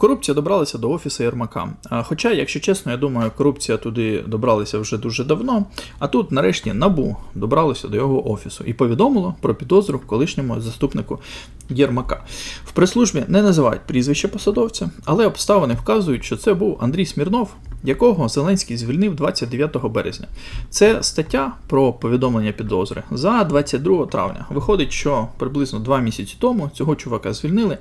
Корупція добралася до офісу Єрмака. Хоча, якщо чесно, я думаю, корупція туди добралася вже дуже давно. А тут, нарешті, набу добралося до його офісу і повідомило про підозру колишньому заступнику Єрмака. В прес-службі не називають прізвище посадовця, але обставини вказують, що це був Андрій Смірнов, якого Зеленський звільнив 29 березня. Це стаття про повідомлення підозри за 22 травня. Виходить, що приблизно два місяці тому цього чувака звільнили.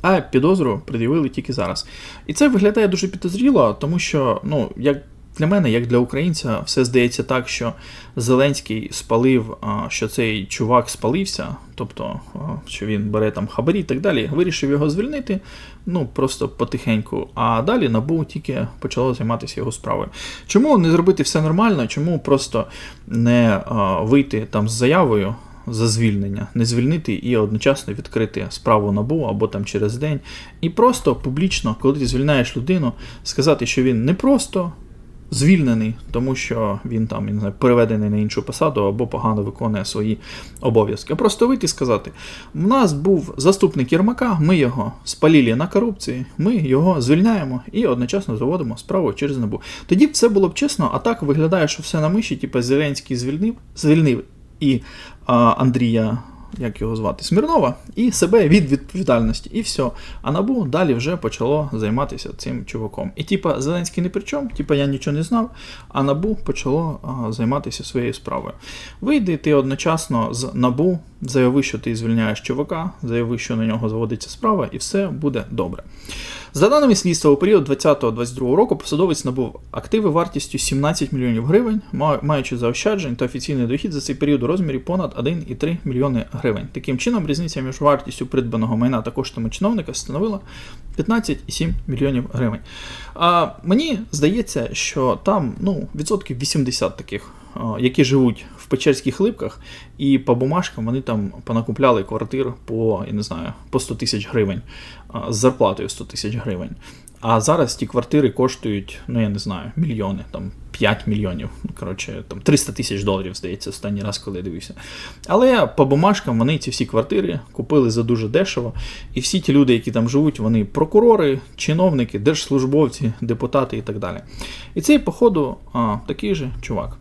А підозру пред'явили тільки зараз. І це виглядає дуже підозріло, тому що, ну, як для мене, як для українця, все здається так, що Зеленський спалив, що цей чувак спалився, тобто, що він бере там хабарі і так далі, вирішив його звільнити, ну просто потихеньку. А далі набу тільки почало займатися його справою. Чому не зробити все нормально? Чому просто не вийти там з заявою? За звільнення, не звільнити і одночасно відкрити справу набу або там через день. І просто публічно, коли ти звільняєш людину, сказати, що він не просто звільнений, тому що він там не переведений на іншу посаду або погано виконує свої обов'язки. А просто вийти і сказати: у нас був заступник Єрмака, ми його спалили на корупції, ми його звільняємо і одночасно заводимо справу через набу. Тоді б це було б чесно, а так виглядає, що все на миші, типу Зеленський звільнив, звільнив і а, Андрія, як його звати, Смірнова, і себе від відповідальності. І все. А набу далі вже почало займатися цим чуваком. І типа Зеленський не при чому, типа я нічого не знав, а набу почало а, займатися своєю справою. Вийди ти одночасно з набу, заяви, що ти звільняєш чувака, заяви, що на нього заводиться справа, і все буде добре. За даними слідства, у період 2020-2022 року посадовець набув активи вартістю 17 мільйонів гривень, маючи заощаджень та офіційний дохід за цей період у розмірі понад 1,3 мільйони гривень. Таким чином, різниця між вартістю придбаного майна та коштами чиновника становила 15,7 мільйонів гривень. А мені здається, що там ну, відсотків 80 таких, які живуть Печерських липках, і по бумажкам вони там понакупляли квартир по, я не знаю, по 100 тисяч гривень з зарплатою 100 тисяч гривень. А зараз ті квартири коштують, ну я не знаю, мільйони, там 5 мільйонів. Ну, коротше, там 300 тисяч доларів, здається, останній раз, коли я дивився. Але по бумажкам вони ці всі квартири купили за дуже дешево. І всі ті люди, які там живуть, вони прокурори, чиновники, держслужбовці, депутати і так далі. І цей, походу, а, такий же чувак.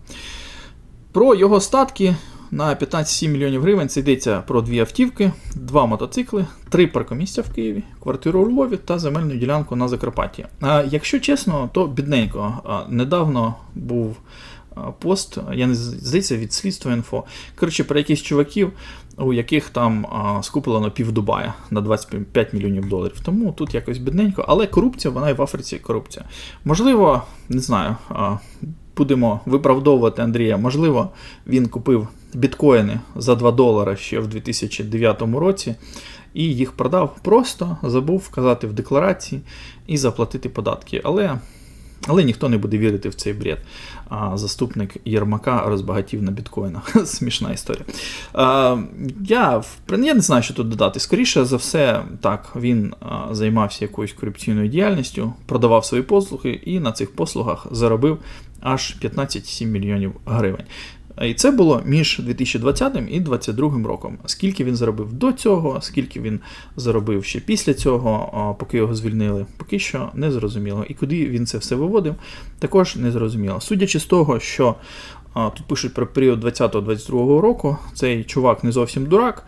Про його статки на 15-7 мільйонів гривень це йдеться про дві автівки, два мотоцикли, три паркомісця в Києві, квартиру у Львові та земельну ділянку на Закарпатті. А якщо чесно, то бідненько. Недавно був пост, я не здається, від слідства інфо. Коротше, про якихось чуваків, у яких там скуплено пів Дубая на 25 мільйонів доларів. Тому тут якось бідненько, але корупція, вона і в Африці корупція. Можливо, не знаю. Будемо виправдовувати Андрія. Можливо, він купив біткоїни за 2 долари ще в 2009 році і їх продав. Просто забув вказати в декларації і заплатити податки. Але. Але ніхто не буде вірити в цей бред. А заступник Єрмака розбагатів на біткоїнах. Смішна історія. А, я, я не знаю, що тут додати. Скоріше за все, так, він займався якоюсь корупційною діяльністю, продавав свої послуги і на цих послугах заробив аж 15,7 мільйонів гривень. І це було між 2020 і 2022 роком. Скільки він заробив до цього, скільки він заробив ще після цього, поки його звільнили, поки що не зрозуміло. І куди він це все виводив, також не зрозуміло. Судячи з того, що тут пишуть про період 2020-2022 року, цей чувак не зовсім дурак.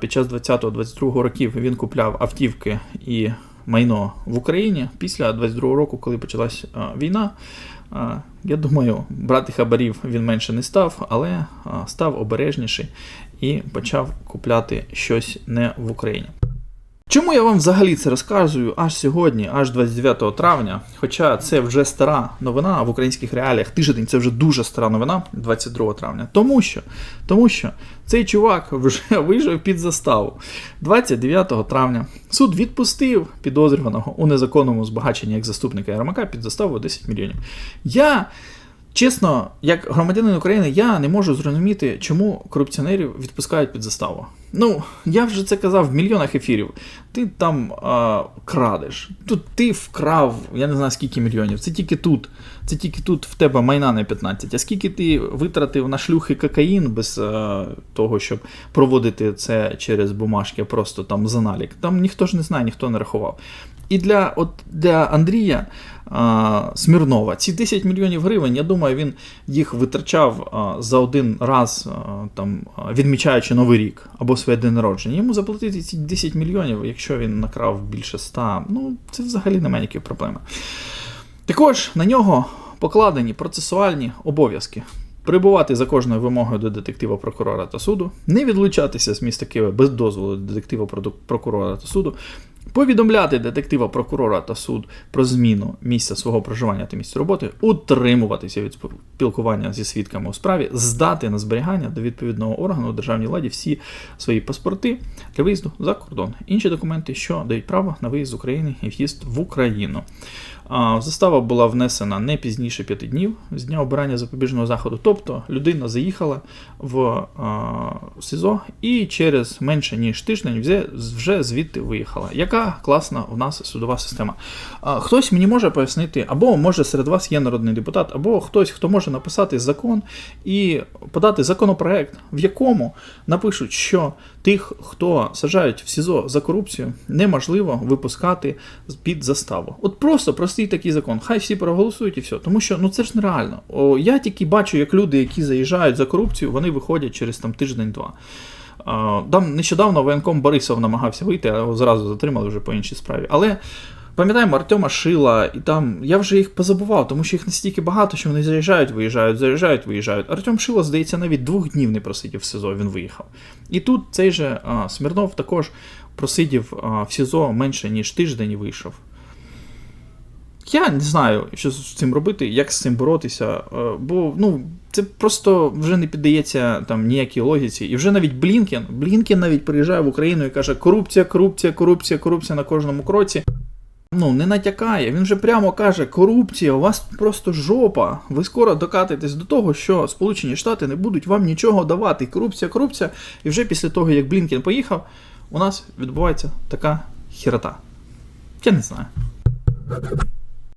Під час 20-22 років він купляв автівки і майно в Україні. Після 22 року, коли почалась війна, я думаю, брати хабарів він менше не став, але став обережніший і почав купляти щось не в Україні. Чому я вам взагалі це розказую аж сьогодні, аж 29 травня? Хоча це вже стара новина в українських реаліях. Тиждень це вже дуже стара новина 22 травня. Тому що, тому що цей чувак вже вийшов під заставу. 29 травня суд відпустив підозрюваного у незаконному збагаченні як заступника Ярмака під заставу 10 мільйонів. Я. Чесно, як громадянин України, я не можу зрозуміти, чому корупціонерів відпускають під заставу. Ну, я вже це казав в мільйонах ефірів. Ти там а, крадеш. Тут ти вкрав, я не знаю скільки мільйонів. Це тільки тут. Це тільки тут в тебе майна не 15. А скільки ти витратив на шлюхи кокаїн без а, того, щоб проводити це через бумажки, просто там за налік. Там ніхто ж не знає, ніхто не рахував. І для, от, для Андрія Смірнова ці 10 мільйонів гривень, я думаю, він їх витрачав за один раз, там, відмічаючи Новий рік або своє день народження. Йому заплатити ці 10 мільйонів, якщо він накрав більше 100, ну це взагалі немає ніякої проблеми. Також на нього покладені процесуальні обов'язки. Прибувати за кожною вимогою до детектива прокурора та суду, не відлучатися з міста Києва без дозволу детектива прокурора та суду, повідомляти детектива прокурора та суд про зміну місця свого проживання та місця роботи, утримуватися від спілкування зі свідками у справі, здати на зберігання до відповідного органу у державній владі всі свої паспорти для виїзду за кордон, інші документи, що дають право на виїзд з України і в'їзд в Україну. Застава була внесена не пізніше п'яти днів з дня обирання запобіжного заходу. Тобто людина заїхала в СІЗО і через менше ніж тиждень вже, звідти виїхала. Яка класна у нас судова система? Хтось мені може пояснити, або може серед вас є народний депутат, або хтось, хто може написати закон і подати законопроект, в якому напишуть, що тих, хто саджають в СІЗО за корупцію, неможливо випускати під заставу. От просто простий такий закон. Хай всі проголосують і все. Тому що ну це ж нереально. О, я тільки бачу, як люди, які заїжджають за корупцію, вони виходять через там тиждень-два. Там нещодавно воєнком Борисов намагався вийти, а його зразу затримали вже по іншій справі. Але пам'ятаємо Артема Шила, і там я вже їх позабував, тому що їх настільки багато, що вони заїжджають, виїжджають, заїжджають, виїжджають. Артем Шило, здається, навіть двох днів не просидів в СИЗО, він виїхав. І тут цей же а, Смірнов також просидів а, в СІЗО менше, ніж тиждень і вийшов. Я не знаю, що з цим робити, як з цим боротися, е, бо ну, це просто вже не піддається там ніякій логіці. І вже навіть Блінкен, Блінкен навіть приїжджає в Україну і каже: корупція, корупція, корупція, корупція на кожному кроці. Ну, не натякає, він вже прямо каже: корупція, у вас просто жопа. Ви скоро докатитесь до того, що Сполучені Штати не будуть вам нічого давати. Корупція, корупція. І вже після того, як Блінкен поїхав, у нас відбувається така хірота. Я не знаю.